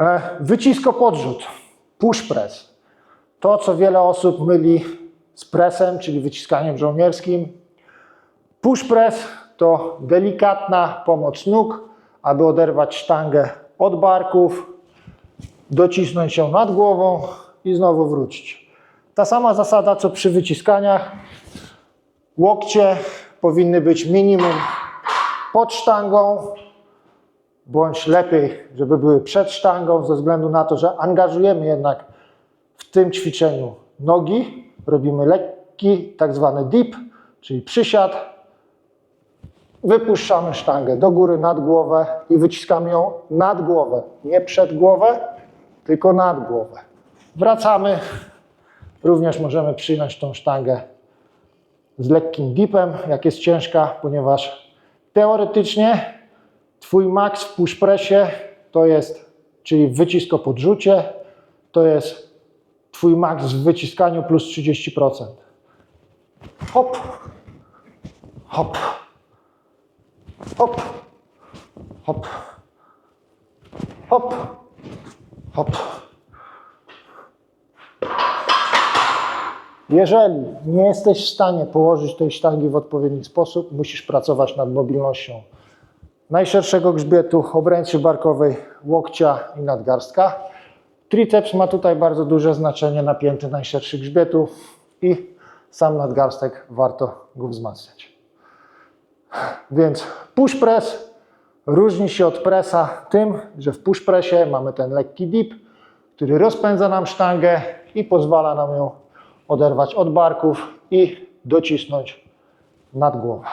E, Wycisko podrzut, push press. To, co wiele osób myli z presem, czyli wyciskaniem żołnierskim. Push press to delikatna pomoc nóg, aby oderwać sztangę od barków, docisnąć ją nad głową i znowu wrócić. Ta sama zasada, co przy wyciskaniach. Łokcie powinny być minimum pod sztangą, bądź lepiej, żeby były przed sztangą, ze względu na to, że angażujemy jednak w tym ćwiczeniu nogi. Robimy lekki, tak zwany dip, czyli przysiad. Wypuszczamy sztangę do góry, nad głowę i wyciskamy ją nad głowę. Nie przed głowę, tylko nad głowę. Wracamy. Również możemy przyjąć tą sztangę z lekkim dipem, jak jest ciężka, ponieważ teoretycznie Twój max w push pressie to jest, czyli wycisko podrzucie, to jest Twój max w wyciskaniu plus 30%. Hop, hop, hop, hop, hop, hop. Jeżeli nie jesteś w stanie położyć tej sztangi w odpowiedni sposób, musisz pracować nad mobilnością najszerszego grzbietu, obręczy barkowej, łokcia i nadgarstka. Triceps ma tutaj bardzo duże znaczenie, napięty najszerszy grzbietu i sam nadgarstek warto go wzmacniać. Więc push press różni się od pressa tym, że w push pressie mamy ten lekki dip, który rozpędza nam sztangę i pozwala nam ją oderwać od barków i docisnąć nad głowę.